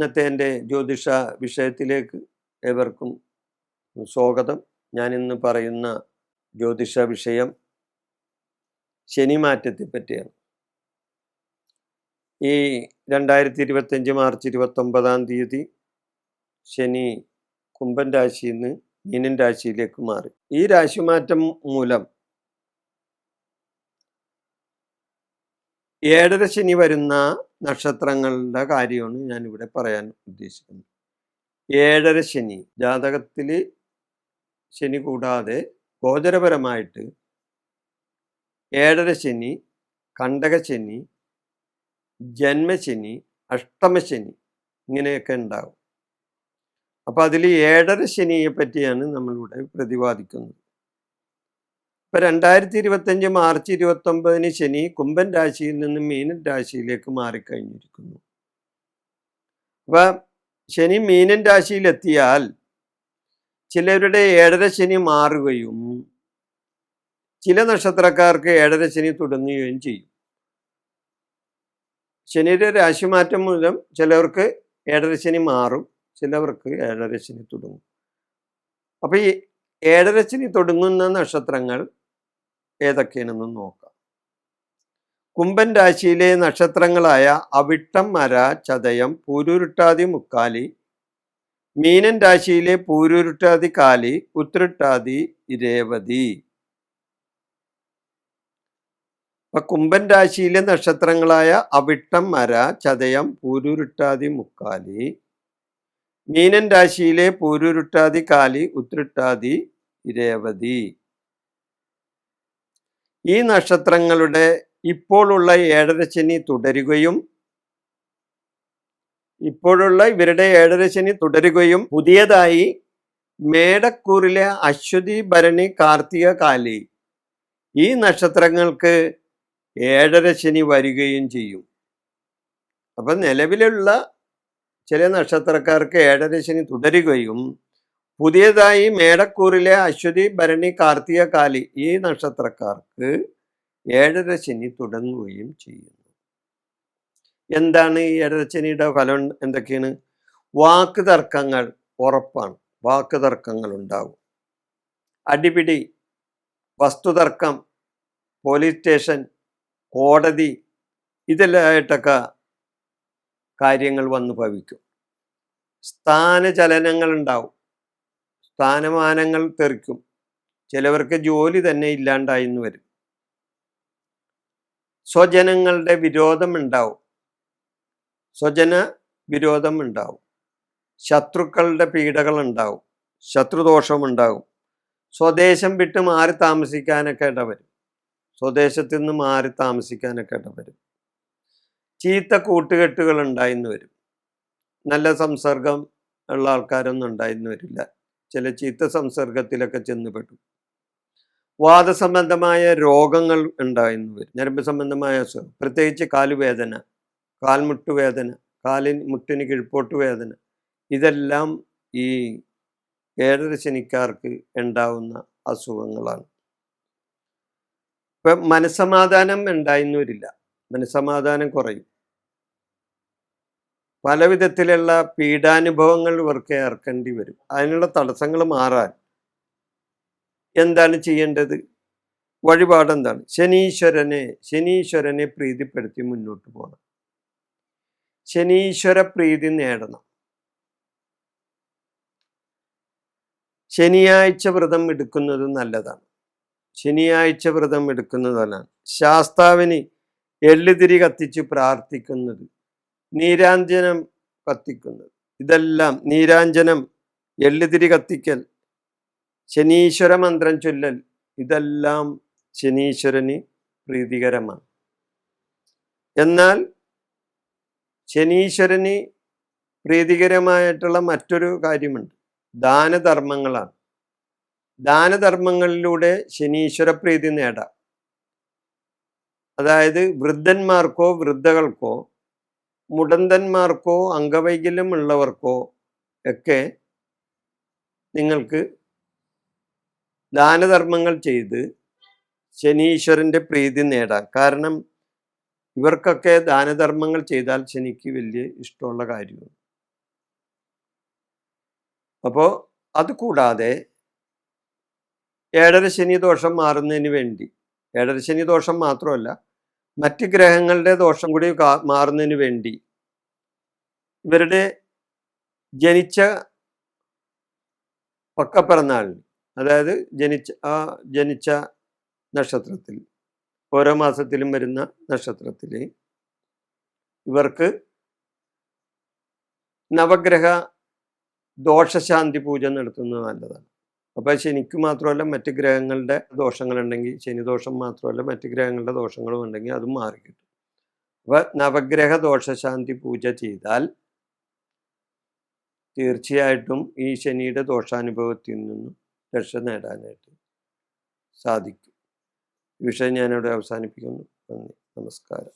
ഇന്നത്തെ എന്റെ ജ്യോതിഷ വിഷയത്തിലേക്ക് ഏവർക്കും സ്വാഗതം. ഞാനിന്ന് പറയുന്ന ജ്യോതിഷ വിഷയം ശനിമാറ്റത്തെ പറ്റിയാണ്. ഈ രണ്ടായിരത്തി ഇരുപത്തഞ്ച് മാർച്ച് ഇരുപത്തൊമ്പതാം തീയതി ശനി കുംഭൻ രാശിയിൽ നിന്ന് മീനൻ രാശിയിലേക്ക് മാറി. ഈ രാശിമാറ്റം മൂലം ഏഴര ശനി വരുന്ന നക്ഷത്രങ്ങളുടെ കാര്യമാണ് ഞാനിവിടെ പറയാൻ ഉദ്ദേശിക്കുന്നത്. ഏഴര ശനി ജാതകത്തിൽ ശനി കൂടാതെ ഗോചരപരമായിട്ട് ഏഴര ശനി കണ്ടകശനി ജന്മശനി അഷ്ടമശനി ഇങ്ങനെയൊക്കെ ഉണ്ടാകും അപ്പോൾ അതിൽ ഏഴര ശനിയെ പറ്റിയാണ് നമ്മളിവിടെ പ്രതിപാദിക്കുന്നത്. ഇപ്പൊ രണ്ടായിരത്തി ഇരുപത്തഞ്ച് മാർച്ച് ഇരുപത്തൊമ്പതിന് ശനി കുംഭൻ രാശിയിൽ നിന്ന് മീന രാശിയിലേക്ക് മാറിക്കഴിഞ്ഞിരിക്കുന്നു. അപ്പൊ ശനി മീനൻ രാശിയിലെത്തിയാൽ ചിലരുടെ ഏഴര ശനി മാറുകയും ചില നക്ഷത്രക്കാർക്ക് ഏഴര ശനി തുടങ്ങുകയും ചെയ്യും. ശനിയുടെ രാശിമാറ്റം മൂലം ചിലവർക്ക് ഏഴര ശനി മാറും ചിലവർക്ക് ഏഴര ശനി തുടങ്ങും. അപ്പൊ ഈ ഏഴര ശനി തുടങ്ങുന്ന നക്ഷത്രങ്ങൾ ഏതൊക്കെയാണെന്ന് നോക്കാം. കുംഭൻ രാശിയിലെ നക്ഷത്രങ്ങളായ അവിട്ടം മര ചതയം പൂരുരുട്ടാതി മുക്കാലി. മീനൻ രാശിയിലെ പൂരുരുട്ടാതി കാലി ഉത്രട്ടാതി രേവതി. അപ്പൊ കുംഭൻ രാശിയിലെ നക്ഷത്രങ്ങളായ അവിട്ടം മര ചതയം പൂരുരുട്ടാതി മുക്കാലി. മീനൻ രാശിയിലെ പൂരുരുട്ടാതി കാലി ഉത്രട്ടാതി രേവതി. ഈ നക്ഷത്രങ്ങളുടെ ഇപ്പോഴുള്ള ഏഴര ശനി തുടരുകയും ഇപ്പോഴുള്ള ഇവരുടെ ഏഴര ശനി തുടരുകയും പുതിയതായി മേടക്കൂറിലെ അശ്വതി ഭരണി കാർത്തിക കാലി ഈ നക്ഷത്രങ്ങൾക്ക് ഏഴര ശനി വരികയും ചെയ്യും. അപ്പം നിലവിലുള്ള ചില നക്ഷത്രക്കാർക്ക് ഏഴര ശനി തുടരുകയും പുതിയതായി മേടക്കൂറിലെ അശ്വതി ഭരണി കാർത്തിക കാലി ഈ നക്ഷത്രക്കാർക്ക് ഏഴര ശനി തുടങ്ങുകയും ചെയ്യുന്നു. എന്താണ് ഈ ഏഴര ശനിയുടെ ഫലം എന്തൊക്കെയാണ്? വാക്ക് തർക്കങ്ങൾ ഉറപ്പാണ്. വാക്ക് തർക്കങ്ങൾ ഉണ്ടാകും അടിപിടി വസ്തുതർക്കം പോലീസ് സ്റ്റേഷൻ കോടതി ഇതിലായിട്ടൊക്കെ കാര്യങ്ങൾ വന്നു ഭവിക്കും. സ്ഥാനചലനങ്ങൾ ഉണ്ടാവും. സ്ഥാനമാനങ്ങൾ തെറിക്കും. ചിലവർക്ക് ജോലി തന്നെ ഇല്ലാണ്ടായിന്ന് വരും. സ്വജനങ്ങളുടെ വിരോധം ഉണ്ടാവും. സ്വജന വിരോധം ഉണ്ടാവും. ശത്രുക്കളുടെ പീഡകൾ ഉണ്ടാവും. ശത്രുദോഷം ഉണ്ടാവും. സ്വദേശം വിട്ട് മാറി താമസിക്കാനൊക്കെ ഇടവരും. സ്വദേശത്തു നിന്ന് മാറി താമസിക്കാനൊക്കെ ഇടവരും. ചീത്ത കൂട്ടുകെട്ടുകൾ ഉണ്ടായിന്ന് വരും. നല്ല സംസർഗം ഉള്ള ആൾക്കാരൊന്നും ഉണ്ടായിരുന്നു വരില്ല. ചില ചീത്ത സംസർഗത്തിലൊക്കെ ചെന്നുപെട്ടു. വാദസംബന്ധമായ രോഗങ്ങൾ ഉണ്ടായിരുന്നു വരും ഞരമ്പ് സംബന്ധമായ അസുഖം പ്രത്യേകിച്ച് കാലുവേദന കാൽമുട്ട് വേദന കാലിന് മുട്ടിന് കിഴിപ്പോട്ട് വേദന ഇതെല്ലാം ഈ ഏഴര ശനിക്കാർക്ക് ഉണ്ടാവുന്ന അസുഖങ്ങളാണ്. ഇപ്പം മനസ്സമാധാനം ഉണ്ടായിരുന്നവരില്ല മനസ്സമാധാനം കുറയും. പല വിധത്തിലുള്ള പീഡാനുഭവങ്ങൾ ഇവർക്ക് ഏർക്കേണ്ടി വരും. അതിനുള്ള തടസ്സങ്ങൾ മാറാൻ എന്താണ് ചെയ്യേണ്ടത്? വഴിപാടെന്താണ് ശനീശ്വരനെ ശനീശ്വരനെ പ്രീതിപ്പെടുത്തി മുന്നോട്ട് പോകണം. ശനീശ്വര പ്രീതി നേടണം. ശനിയാഴ്ച വ്രതം എടുക്കുന്നത് നല്ലതാണ്. ശനിയാഴ്ച വ്രതം എടുക്കുന്നതാണ്. ശാസ്താവിന് എള്ളുതിരി കത്തിച്ച് പ്രാർത്ഥിക്കുന്നത് നീരാഞ്ജനം കത്തിക്കുന്നത് ഇതെല്ലാം നീരാഞ്ജനം എള്ളുതിരി കത്തിക്കൽ ശനീശ്വര മന്ത്രം ചൊല്ലൽ ഇതെല്ലാം ശനീശ്വരന് പ്രീതികരമാണ്. എന്നാൽ ശനീശ്വരന് പ്രീതികരമായിട്ടുള്ള മറ്റൊരു കാര്യമുണ്ട്. ദാനധർമ്മങ്ങളാണ്. ദാനധർമ്മങ്ങളിലൂടെ ശനീശ്വര പ്രീതി നേടാം. അതായത് വൃദ്ധന്മാർക്കോ വൃദ്ധകൾക്കോ മുടന്തന്മാർക്കോ അംഗവൈകല്യമുള്ളവർക്കോ ഒക്കെ നിങ്ങൾക്ക് ദാനധർമ്മങ്ങൾ ചെയ്ത് ശനീശ്വരന്റെ പ്രീതി നേടാം. കാരണം ഇവർക്കൊക്കെ ദാനധർമ്മങ്ങൾ ചെയ്താൽ ശനിക്ക് വലിയ ഇഷ്ടമുള്ള കാര്യമാണ്. അപ്പോൾ അത് കൂടാതെ ഏഴര ശനി ദോഷം മാറുന്നതിന് വേണ്ടി ഏഴര ശനി ദോഷം മാത്രമല്ല മറ്റ് ഗ്രഹങ്ങളുടെ ദോഷം കൂടി മാറുന്നതിന് വേണ്ടി ഇവരുടെ ജനിച്ച പക്കപ്പിറന്നാളിന് അതായത് ജനിച്ച ആ ജനിച്ച നക്ഷത്രത്തിൽ ഓരോ മാസത്തിലും വരുന്ന നക്ഷത്രത്തിൽ ഇവർക്ക് നവഗ്രഹ ദോഷശാന്തി പൂജ നടത്തുന്നത് നല്ലതാണ്. അപ്പോൾ ശനിക്ക് മാത്രമല്ല മറ്റ് ഗ്രഹങ്ങളുടെ ദോഷങ്ങളുണ്ടെങ്കിൽ ശനി ദോഷം മാത്രമല്ല മറ്റ് ഗ്രഹങ്ങളുടെ ദോഷങ്ങളും ഉണ്ടെങ്കിൽ അതും മാറിക്കിട്ടും അപ്പോൾ നവഗ്രഹ ദോഷശാന്തി പൂജ ചെയ്താൽ തീർച്ചയായിട്ടും ഈ ശനിയുടെ ദോഷാനുഭവത്തിൽ നിന്നും രക്ഷ നേടാനായിട്ട് സാധിക്കും. ഈ വിഷയം ഞാനിവിടെ അവസാനിപ്പിക്കുന്നു. നന്ദി. നമസ്കാരം.